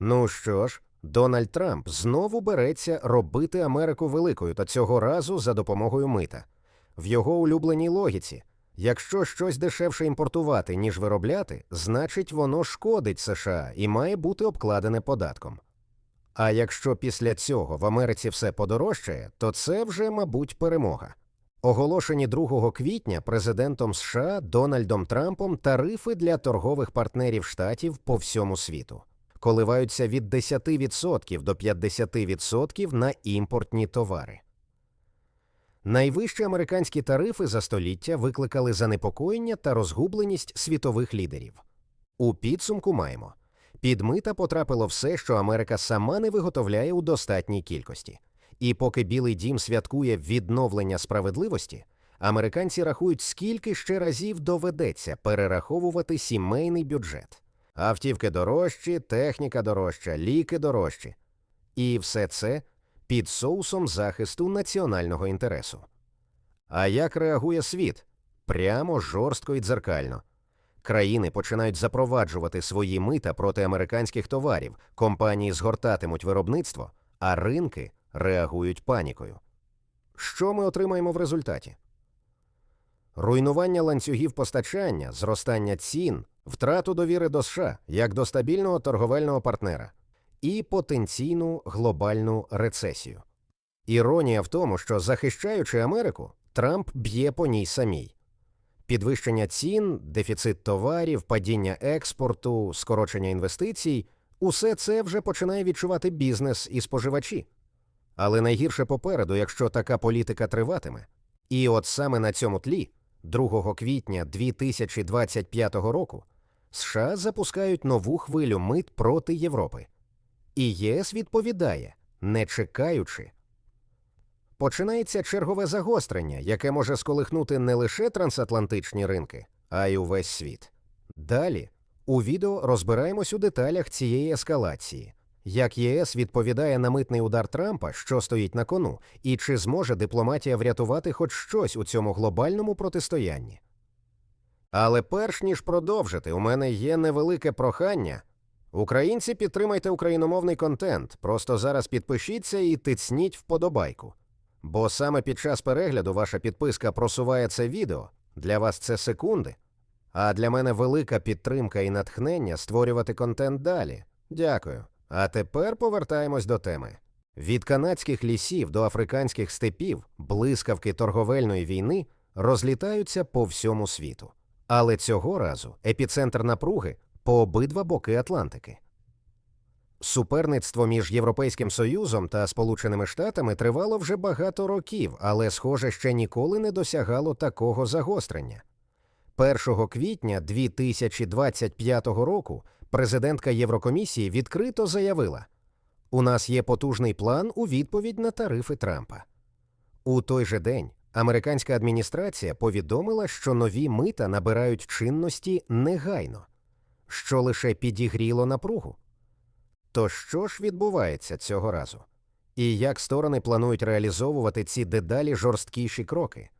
Ну що ж, Дональд Трамп знову береться робити Америку великою та цього разу за допомогою мита. В його улюбленій логіці. Якщо щось дешевше імпортувати, ніж виробляти, значить воно шкодить США і має бути обкладене податком. А якщо після цього в Америці все подорожчає, то це вже, мабуть, перемога. Оголошені 2 квітня президентом США Дональдом Трампом тарифи для торгових партнерів штатів по всьому світу коливаються від 10% до 50% на імпортні товари. Найвищі американські тарифи за століття викликали занепокоєння та розгубленість світових лідерів. У підсумку маємо під мита потрапило все, що Америка сама не виготовляє у достатній кількості. І поки Білий дім святкує відновлення справедливості, американці рахують, скільки ще разів доведеться перераховувати сімейний бюджет. Автівки дорожчі, техніка дорожча, ліки дорожчі. І все це під соусом захисту національного інтересу. А як реагує світ? Прямо жорстко і дзеркально. Країни починають запроваджувати свої мита проти американських товарів, компанії згортатимуть виробництво, а ринки реагують панікою. Що ми отримаємо в результаті? Руйнування ланцюгів постачання, зростання цін, втрату довіри до США як до стабільного торговельного партнера і потенційну глобальну рецесію. Іронія в тому, що захищаючи Америку, Трамп б'є по ній самій. Підвищення цін, дефіцит товарів, падіння експорту, скорочення інвестицій усе це вже починає відчувати бізнес і споживачі. Але найгірше попереду, якщо така політика триватиме. І от саме на цьому тлі, 2 квітня 2025 року, США запускають нову хвилю мит проти Європи. І ЄС відповідає, не чекаючи. Починається чергове загострення, яке може сколихнути не лише трансатлантичні ринки, а й увесь світ. Далі у відео розбираємось у деталях цієї ескалації, як ЄС відповідає на митний удар Трампа, що стоїть на кону, і чи зможе дипломатія врятувати хоч щось у цьому глобальному протистоянні. Але перш ніж продовжити, у мене є невелике прохання. Українці, підтримайте україномовний контент, просто зараз підпишіться і тицніть вподобайку. Бо саме під час перегляду ваша підписка просуває це відео, для вас це секунди. А для мене велика підтримка і натхнення створювати контент далі. Дякую. А тепер повертаємось до теми. Від канадських лісів до африканських степів блискавки торговельної війни розлітаються по всьому світу. Але цього разу епіцентр напруги по обидва боки Атлантики. Суперництво між Європейським Союзом та Сполученими Штатами тривало вже багато років, але, схоже, ще ніколи не досягало такого загострення. 1 квітня 2025 року президентка Єврокомісії відкрито заявила: у нас є потужний план у відповідь на тарифи Трампа. У той же день американська адміністрація повідомила, що нові мита набирають чинності негайно, що лише підігріло напругу. То що ж відбувається цього разу? І як сторони планують реалізовувати ці дедалі жорсткіші кроки?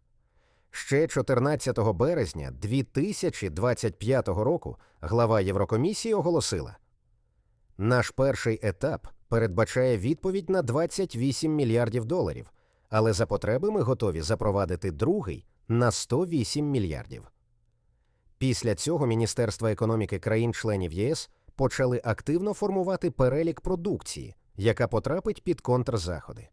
Ще 14 березня 2025 року глава Єврокомісії оголосила: наш перший етап передбачає відповідь на 28 мільярдів доларів, але за потреби ми готові запровадити другий на 108 мільярдів. Після цього Міністерства економіки країн-членів ЄС почали активно формувати перелік продукції, яка потрапить під контрзаходи.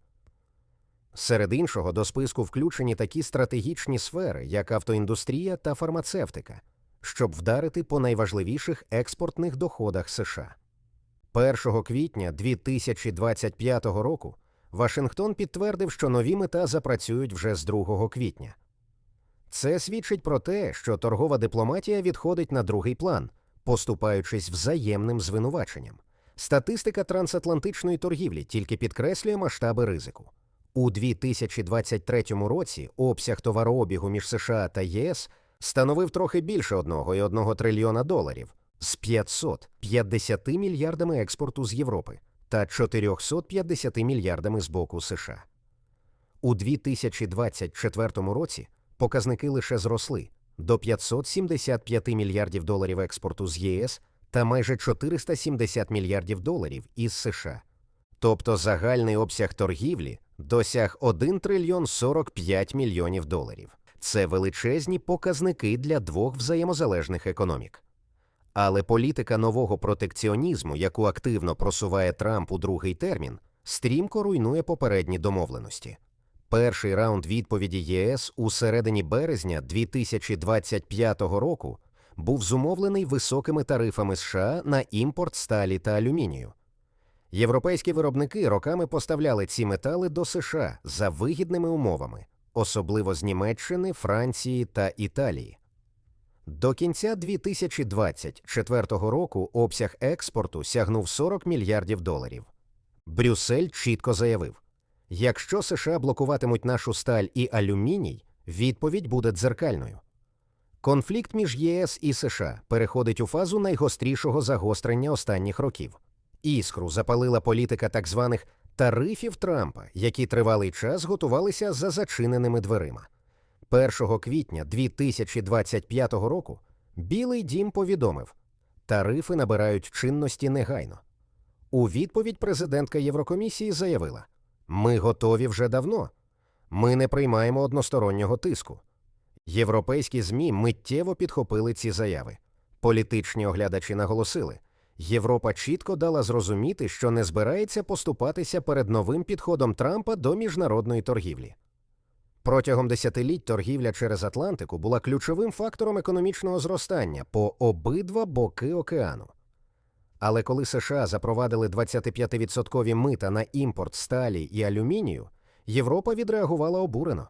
Серед іншого до списку включені такі стратегічні сфери, як автоіндустрія та фармацевтика, щоб вдарити по найважливіших експортних доходах США. 1 квітня 2025 року Вашингтон підтвердив, що нові мета запрацюють вже з 2 квітня. Це свідчить про те, що торгова дипломатія відходить на другий план, поступаючись взаємним звинуваченням. Статистика трансатлантичної торгівлі тільки підкреслює масштаби ризику. У 2023 році обсяг товарообігу між США та ЄС становив трохи більше 1,1 трильйона доларів з 550 мільярдами експорту з Європи та 450 мільярдами з боку США. У 2024 році показники лише зросли до 575 мільярдів доларів експорту з ЄС та майже 470 мільярдів доларів із США. Тобто загальний обсяг торгівлі досяг 1 трильйон 45 мільйонів доларів. Це величезні показники для двох взаємозалежних економік. Але політика нового протекціонізму, яку активно просуває Трамп у другий термін, стрімко руйнує попередні домовленості. Перший раунд відповіді ЄС у середині березня 2025 року був зумовлений високими тарифами США на імпорт сталі та алюмінію. Європейські виробники роками поставляли ці метали до США за вигідними умовами, особливо з Німеччини, Франції та Італії. До кінця 2024 року обсяг експорту сягнув 40 мільярдів доларів. Брюссель чітко заявив: якщо США блокуватимуть нашу сталь і алюміній, відповідь буде дзеркальною. Конфлікт між ЄС і США переходить у фазу найгострішого загострення останніх років. Іскру запалила політика так званих тарифів Трампа, які тривалий час готувалися за зачиненими дверима. 1 квітня 2025 року Білий дім повідомив, тарифи набирають чинності негайно. У відповідь президентка Єврокомісії заявила: Ми готові вже давно. Ми не приймаємо одностороннього тиску. Європейські ЗМІ миттєво підхопили ці заяви. Політичні оглядачі наголосили, Європа чітко дала зрозуміти, що не збирається поступатися перед новим підходом Трампа до міжнародної торгівлі. Протягом десятиліть торгівля через Атлантику була ключовим фактором економічного зростання по обидва боки океану. Але коли США запровадили 25% мита на імпорт сталі і алюмінію, Європа відреагувала обурено.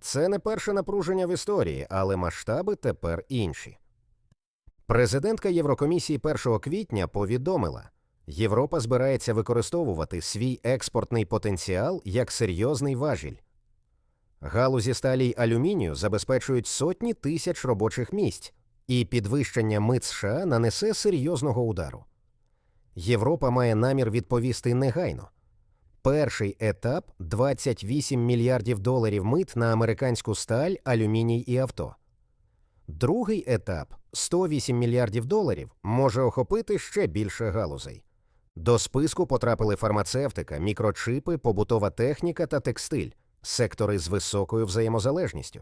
Це не перше напруження в історії, але масштаби тепер інші. Президентка Єврокомісії 1 квітня повідомила, Європа збирається використовувати свій експортний потенціал як серйозний важіль. Галузі сталі й алюмінію забезпечують сотні тисяч робочих місць, і підвищення мит США нанесе серйозного удару. Європа має намір відповісти негайно. Перший етап 28 мільярдів доларів мит на американську сталь, алюміній і авто. Другий етап 108 мільярдів доларів може охопити ще більше галузей. До списку потрапили фармацевтика, мікрочипи, побутова техніка та текстиль, сектори з високою взаємозалежністю.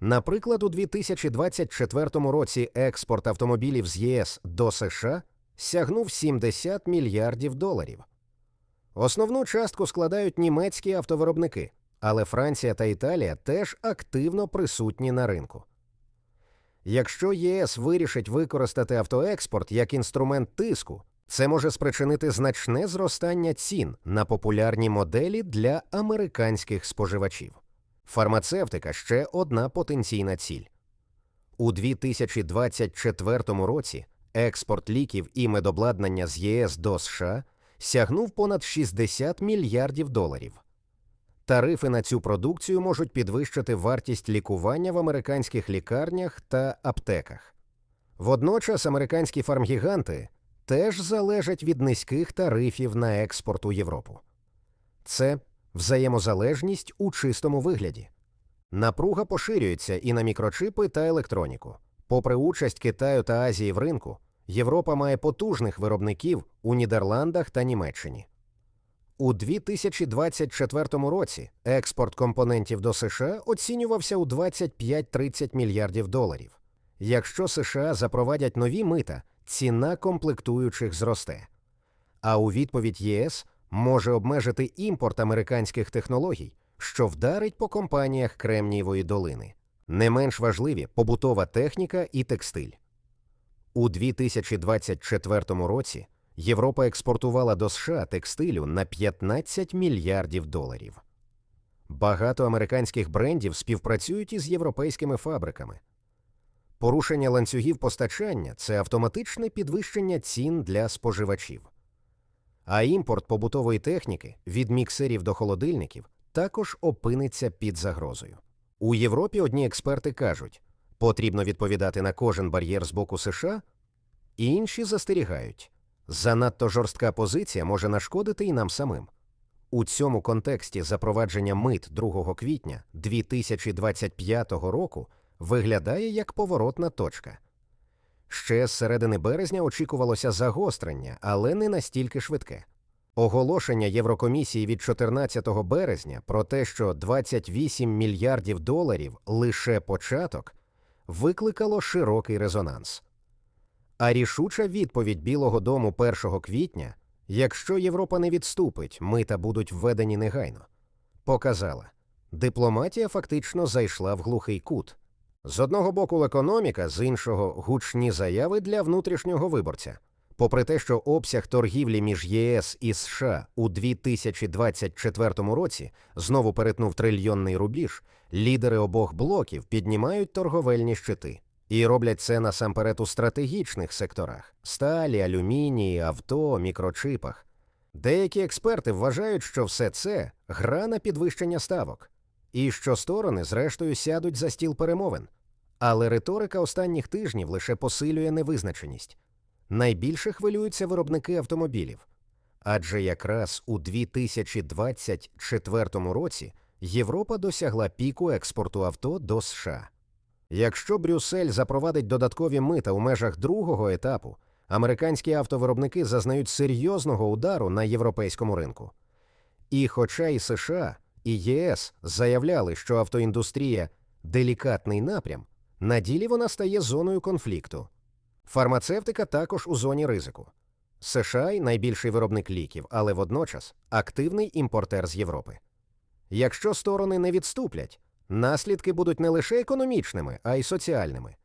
Наприклад, у 2024 році експорт автомобілів з ЄС до США сягнув 70 мільярдів доларів. Основну частку складають німецькі автовиробники, але Франція та Італія теж активно присутні на ринку. Якщо ЄС вирішить використати автоекспорт як інструмент тиску, це може спричинити значне зростання цін на популярні моделі для американських споживачів. Фармацевтика ще одна потенційна ціль. У 2024 році експорт ліків і медобладнання з ЄС до США сягнув понад 60 мільярдів доларів. Тарифи на цю продукцію можуть підвищити вартість лікування в американських лікарнях та аптеках. Водночас американські фармгіганти теж залежать від низьких тарифів на експорт у Європу. Це взаємозалежність у чистому вигляді. Напруга поширюється і на мікрочипи та електроніку. Попри участь Китаю та Азії в ринку, Європа має потужних виробників у Нідерландах та Німеччині. У 2024 році експорт компонентів до США оцінювався у 25-30 мільярдів доларів. Якщо США запровадять нові мита, ціна комплектуючих зросте. А у відповідь ЄС може обмежити імпорт американських технологій, що вдарить по компаніях Кремнієвої долини. Не менш важливі побутова техніка і текстиль. У 2024 році Європа експортувала до США текстилю на 15 мільярдів доларів. Багато американських брендів співпрацюють із європейськими фабриками. Порушення ланцюгів постачання це автоматичне підвищення цін для споживачів. А імпорт побутової техніки від міксерів до холодильників також опиниться під загрозою. У Європі одні експерти кажуть, потрібно відповідати на кожен бар'єр з боку США, інші застерігають. Занадто жорстка позиція може нашкодити і нам самим. У цьому контексті запровадження мит 2 квітня 2025 року виглядає як поворотна точка. Ще з середини березня очікувалося загострення, але не настільки швидке. Оголошення Єврокомісії від 14 березня про те, що 28 мільярдів доларів лише початок, викликало широкий резонанс. А рішуча відповідь Білого дому 1 квітня, якщо Європа не відступить, мита будуть введені негайно, показала, дипломатія фактично зайшла в глухий кут. З одного боку економіка, з іншого гучні заяви для внутрішнього виборця. Попри те, що обсяг торгівлі між ЄС і США у 2024 році знову перетнув трильйонний рубіж, лідери обох блоків піднімають торговельні щити і роблять це насамперед у стратегічних секторах сталі, алюмінії, авто, мікрочипах. Деякі експерти вважають, що все це гра на підвищення ставок, і що сторони, зрештою, сядуть за стіл перемовин. Але риторика останніх тижнів лише посилює невизначеність. Найбільше хвилюються виробники автомобілів. Адже якраз у 2024 році Європа досягла піку експорту авто до США. Якщо Брюссель запровадить додаткові мита у межах другого етапу, американські автовиробники зазнають серйозного удару на європейському ринку. І хоча і США, і ЄС заявляли, що автоіндустрія делікатний напрям, на ділі вона стає зоною конфлікту. Фармацевтика також у зоні ризику. США найбільший виробник ліків, але водночас активний імпортер з Європи. Якщо сторони не відступлять, наслідки будуть не лише економічними, а й соціальними.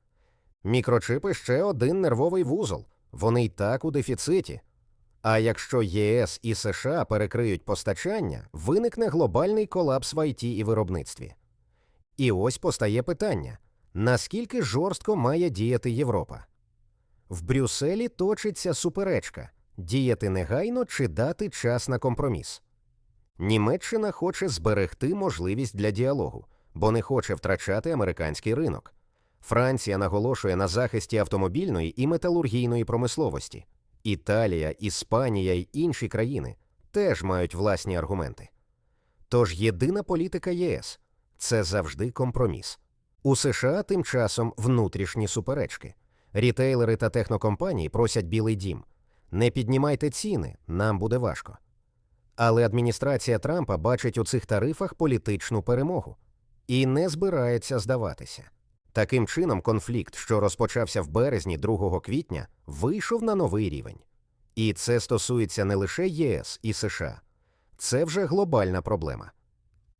Мікрочипи ще один нервовий вузол, вони й так у дефіциті. А якщо ЄС і США перекриють постачання, виникне глобальний колапс в ІТ і виробництві. І ось постає питання: наскільки жорстко має діяти Європа? В Брюсселі точиться суперечка діяти негайно чи дати час на компроміс. Німеччина хоче зберегти можливість для діалогу, бо не хоче втрачати американський ринок. Франція наголошує на захисті автомобільної і металургійної промисловості. Італія, Іспанія й інші країни теж мають власні аргументи. Тож єдина політика ЄС це завжди компроміс. У США тим часом внутрішні суперечки. Рітейлери та технокомпанії просять Білий дім не піднімайте ціни, нам буде важко. Але адміністрація Трампа бачить у цих тарифах політичну перемогу і не збирається здаватися. Таким чином, конфлікт, що розпочався в березні 2 квітня, вийшов на новий рівень. І це стосується не лише ЄС і США, це вже глобальна проблема.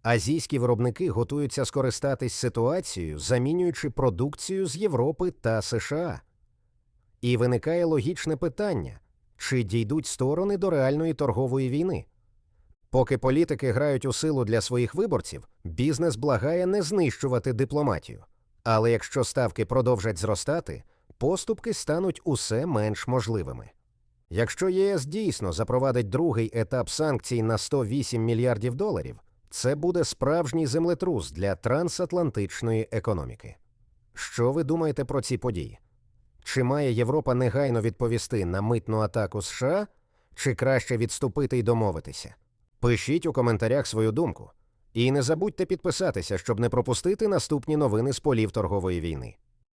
Азійські виробники готуються скористатись ситуацією, замінюючи продукцію з Європи та США. І виникає логічне питання чи дійдуть сторони до реальної торгової війни? Поки політики грають у силу для своїх виборців, бізнес благає не знищувати дипломатію. Але якщо ставки продовжать зростати, поступки стануть усе менш можливими. Якщо ЄС дійсно запровадить другий етап санкцій на 108 мільярдів доларів, це буде справжній землетрус для трансатлантичної економіки. Що ви думаєте про ці події? Чи має Європа негайно відповісти на митну атаку США, чи краще відступити й домовитися? Пишіть у коментарях свою думку. І не забудьте підписатися, щоб не пропустити наступні новини з полів торгової війни.